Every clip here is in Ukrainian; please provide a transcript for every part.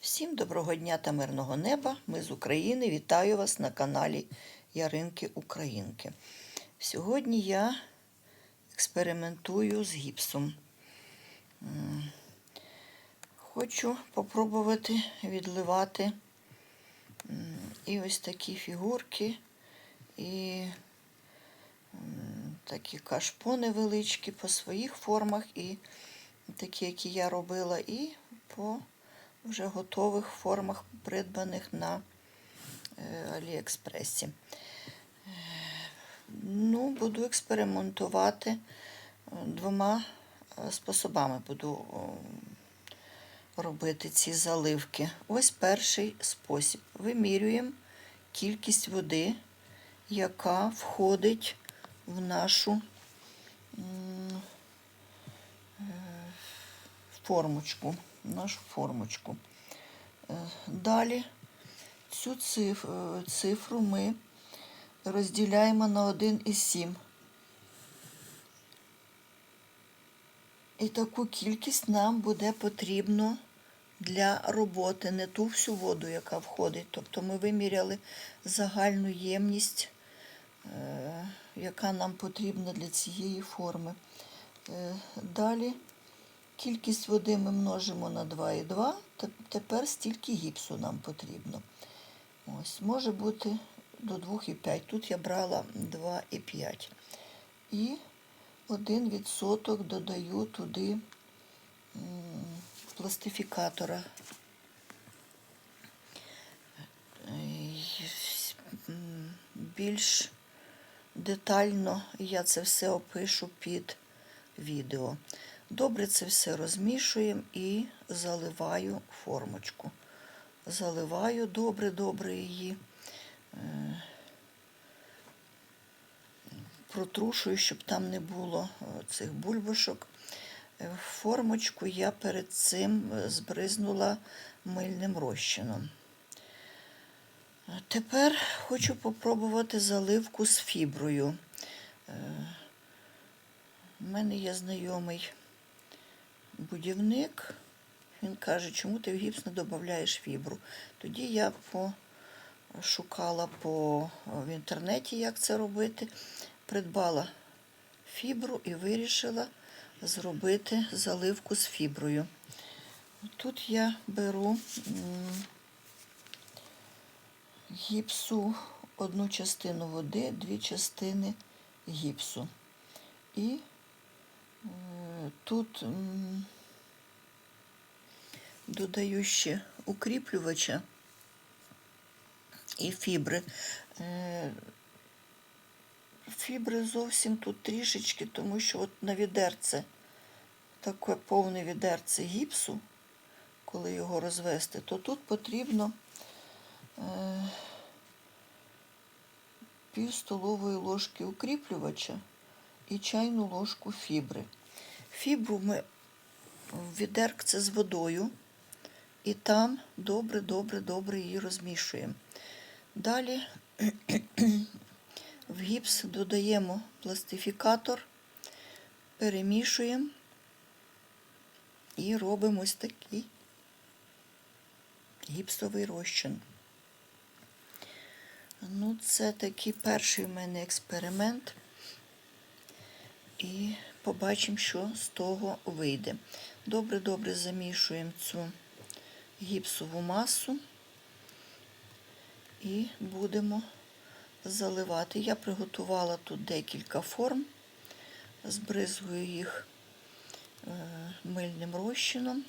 Всім доброго дня та мирного неба. Ми з України. Вітаю вас на каналі Яринки Українки. Сьогодні я експериментую з гіпсом. Хочу попробувати відливати і ось такі фігурки, і такі кашпо невеличкі по своїх формах, і такі, які я робила, і по вже готових формах, придбаних на е, Аліекспресі. Е, Ну, буду експериментувати е, двома способами буду робити ці заливки. Ось перший спосіб. Вимірюємо кількість води, яка входить в нашу формочку. Нашу формочку. Е, Далі цю е, цифру ми розділяємо на 1,7. І таку кількість нам буде потрібно для роботи, не ту всю воду, яка входить. Тобто ми виміряли загальну ємність, е, яка нам потрібна для цієї форми. Далі кількість води ми множимо на 2,2. Те- Тепер стільки гіпсу нам потрібно. Ось, може бути до 2,5. Тут я брала 2,5. І 1% додаю туди пластифікатора. Більш детально я це все опишу під відео. Добре це все розмішуємо і заливаю формочку. Заливаю добре-добре її. е, Протрушую, щоб там не було е, цих бульбашок. Е, Формочку я перед цим збризнула мильним розчином. Тепер хочу попробувати заливку з фіброю. У мене є знайомий будівник. Він каже, чому ти в гіпс не додаєш фібру. Тоді я пошукала по, в інтернеті, як це робити. Придбала фібру і вирішила зробити заливку з фіброю. Тут я беру гіпсу одну частину води, дві частини гіпсу. І е, тут додаю ще укріплювача і фібри. Фібри зовсім тут трішечки, тому що от на відерце, таке повне відерце гіпсу, коли його розвести, то тут потрібно е, пів столової ложки укріплювача і чайну ложку фібри. Фібру ми в відерце з водою і там добре-добре-добре її розмішуємо. Далі в гіпс додаємо пластифікатор, перемішуємо і робимо ось такий гіпсовий розчин. Ну, це такий перший в мене експеримент. І побачимо, що з того вийде. Добре-добре замішуємо цю гіпсову масу і будемо заливати. Я приготувала тут декілька форм, збризгую їх е, мильним розчином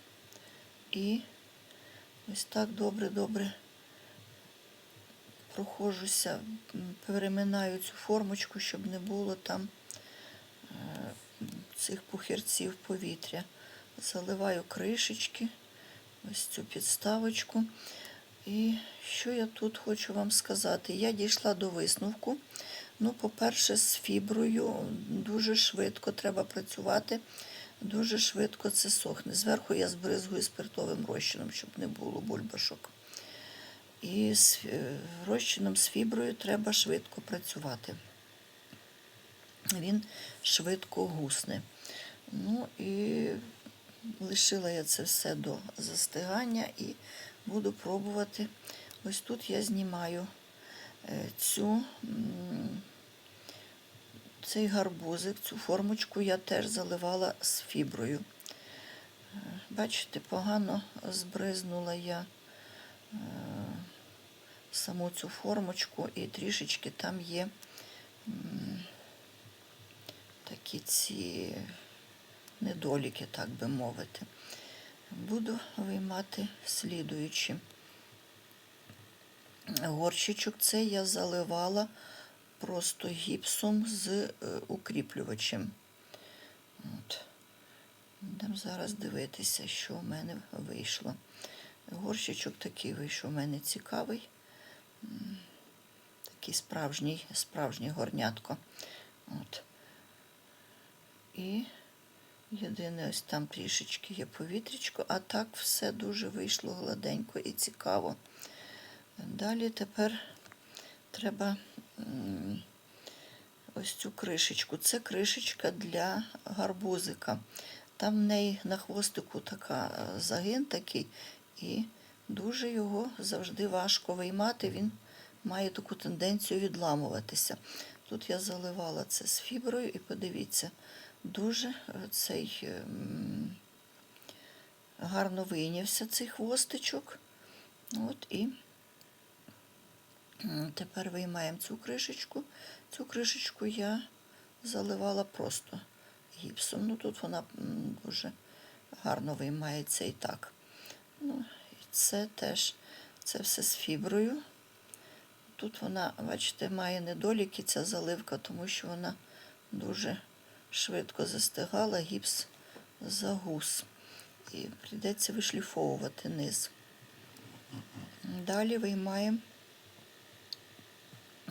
і ось так добре-добре проходжуся, м, переминаю цю формочку, щоб не було там цих пухірців повітря. Заливаю кришечки, ось цю підставочку. І що я тут хочу вам сказати? Я дійшла до висновку. Ну, по-перше, з фіброю дуже швидко треба працювати, дуже швидко це сохне. Зверху я збризгую спиртовим розчином, щоб не було бульбашок. І з е, розчином з фіброю треба швидко працювати. Він швидко гусне. Ну і Лишила я це все до застигання і буду пробувати. Ось тут я знімаю е, цю, цей гарбузик, цю формочку я теж заливала з фіброю. Е, Бачите, погано збризнула я е, саму цю формочку і трішечки там є такі ці недоліки, так би мовити. Буду виймати слідуючи. Горщичок це я заливала просто гіпсом з е, укріплювачем. От. Будемо зараз дивитися, що в мене вийшло. Горщичок такий вийшов у мене цікавий. Такий справжній, справжній горнятко. От. І єдине, ось там трішечки є повітрячко, а так все дуже вийшло гладенько і цікаво. Далі тепер треба ось цю кришечку. Це кришечка для гарбузика. Там в неї на хвостику така е, загин такий, і дуже його завжди важко виймати. Він має таку тенденцію відламуватися. Тут я заливала це з фіброю, і подивіться, дуже е, цей ем, гарно вийнявся цей хвостичок. От і тепер виймаємо цю кришечку. Цю кришечку я заливала просто гіпсом. Ну тут вона дуже гарно виймається і так. Ну, і це теж це все з фіброю. Тут вона, бачите, має недоліки ця заливка, тому що вона дуже швидко застигала, гіпс загус. І прийдеться вишліфовувати низ. Далі виймаємо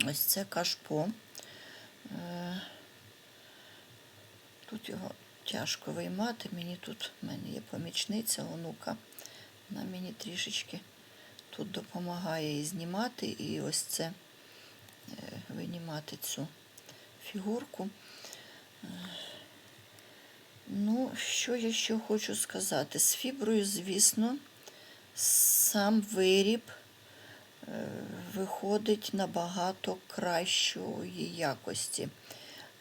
ось це кашпо. Е, Тут його тяжко виймати. Мені тут в мене є помічниця, онука. Вона мені трішечки тут допомагає і знімати, і ось це е, винімати цю фігурку. Ну, що я ще хочу сказати? З фіброю, звісно, сам виріб е, виходить набагато кращої якості.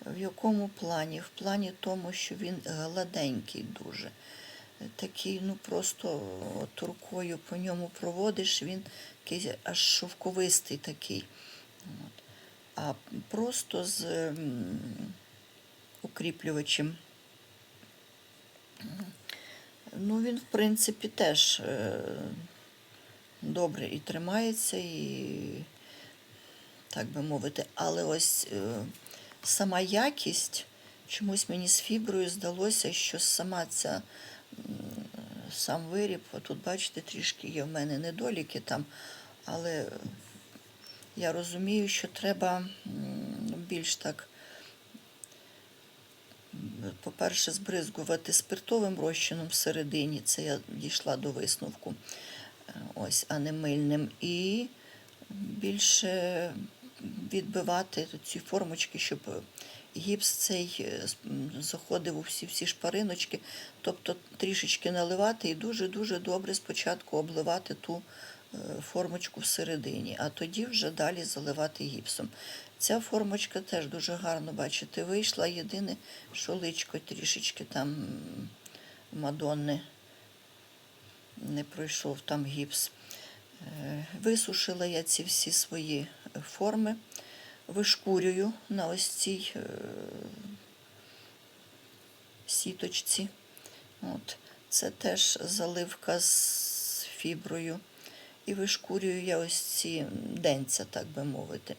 В якому плані? В плані тому, що він гладенький дуже. Такий, ну просто от рукою по ньому проводиш, він якийсь аж шовковистий такий. От. А просто з укріплювачем. Ну, він, в принципі, теж е, добре і тримається, і, так би мовити, але ось е, сама якість, чомусь мені з фіброю здалося, що сама ця сам виріб, тут, бачите, трішки є в мене недоліки там, але я розумію, що треба більш так по-перше, збризгувати спиртовим розчином всередині, це я дійшла до висновку, е, ось, а не мильним. І більше відбивати ці формочки, щоб гіпс цей е, заходив у всі всі шпариночки, тобто трішечки наливати і дуже-дуже добре спочатку обливати ту е, формочку всередині, а тоді вже далі заливати гіпсом. Ця формочка теж дуже гарно, бачите, вийшла. Єдине, що личко трішечки там Мадонни не пройшов там гіпс. Е, Висушила я ці всі свої форми, вишкурюю на ось цій е, сіточці. От. Це теж заливка з фіброю. І вишкурюю я ось ці денця, так би мовити.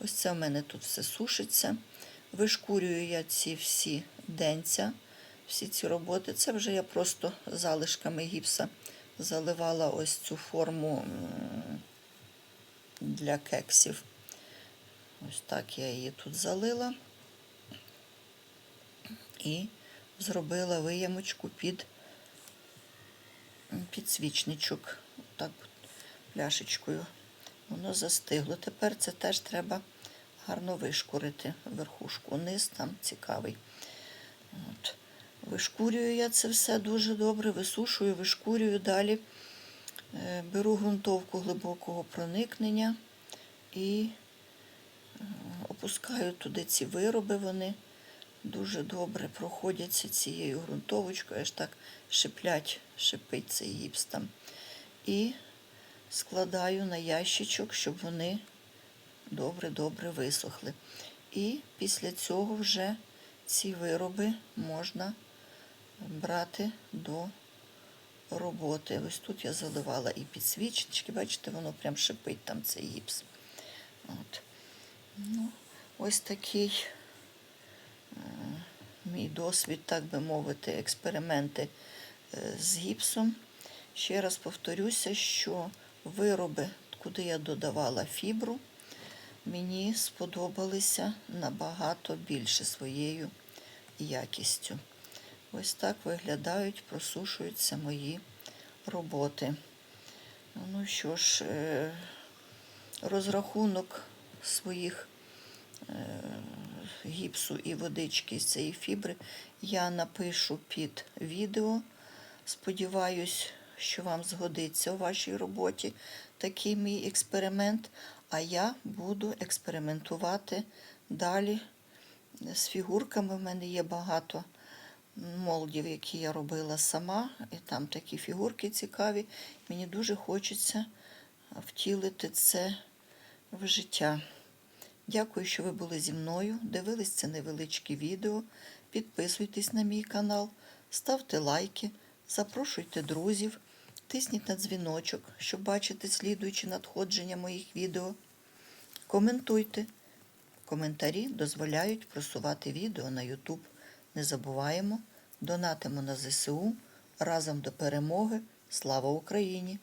Ось це в мене тут все сушиться. Вишкурюю я ці всі денця, всі ці роботи. Це вже я просто залишками гіпса заливала ось цю форму для кексів. Ось так я її тут залила і зробила виямочку під підсвічничок. Так, пляшечкою. Воно застигло. Тепер це теж треба гарно вишкурити верхушку. Низ там цікавий. От. Вишкурюю я це все дуже добре, висушую, вишкурюю далі. Е, Беру ґрунтовку глибокого проникнення і е, опускаю туди ці вироби. Вони дуже добре проходяться цією ґрунтовочкою, аж так шиплять, шипить цей гіпс там. І складаю на ящичок, щоб вони добре-добре висохли. І після цього вже ці вироби можна брати до роботи. Ось тут я заливала і підсвічнички, бачите, воно прям шипить там цей гіпс. От. Ну, ось такий е, мій досвід, так би мовити, експерименти е, з гіпсом. Ще раз повторюся, що вироби, куди я додавала фібру, мені сподобалися набагато більше своєю якістю. Ось так виглядають, просушуються мої роботи. Ну що ж, е, розрахунок своїх е, гіпсу і водички з цієї фібри я напишу під відео. Сподіваюсь, що вам згодиться у вашій роботі такий мій експеримент. А я буду експериментувати далі з фігурками. В мене є багато молдів, які я робила сама, і там такі фігурки цікаві. Мені дуже хочеться втілити це в життя. Дякую, що ви були зі мною. Дивились це невеличке відео. Підписуйтесь на мій канал, ставте лайки, запрошуйте друзів, тисніть на дзвіночок, щоб бачити слідуючі надходження моїх відео. Коментуйте. Коментарі дозволяють просувати відео на YouTube. Не забуваємо, донатимо на ЗСУ разом до перемоги. Слава Україні!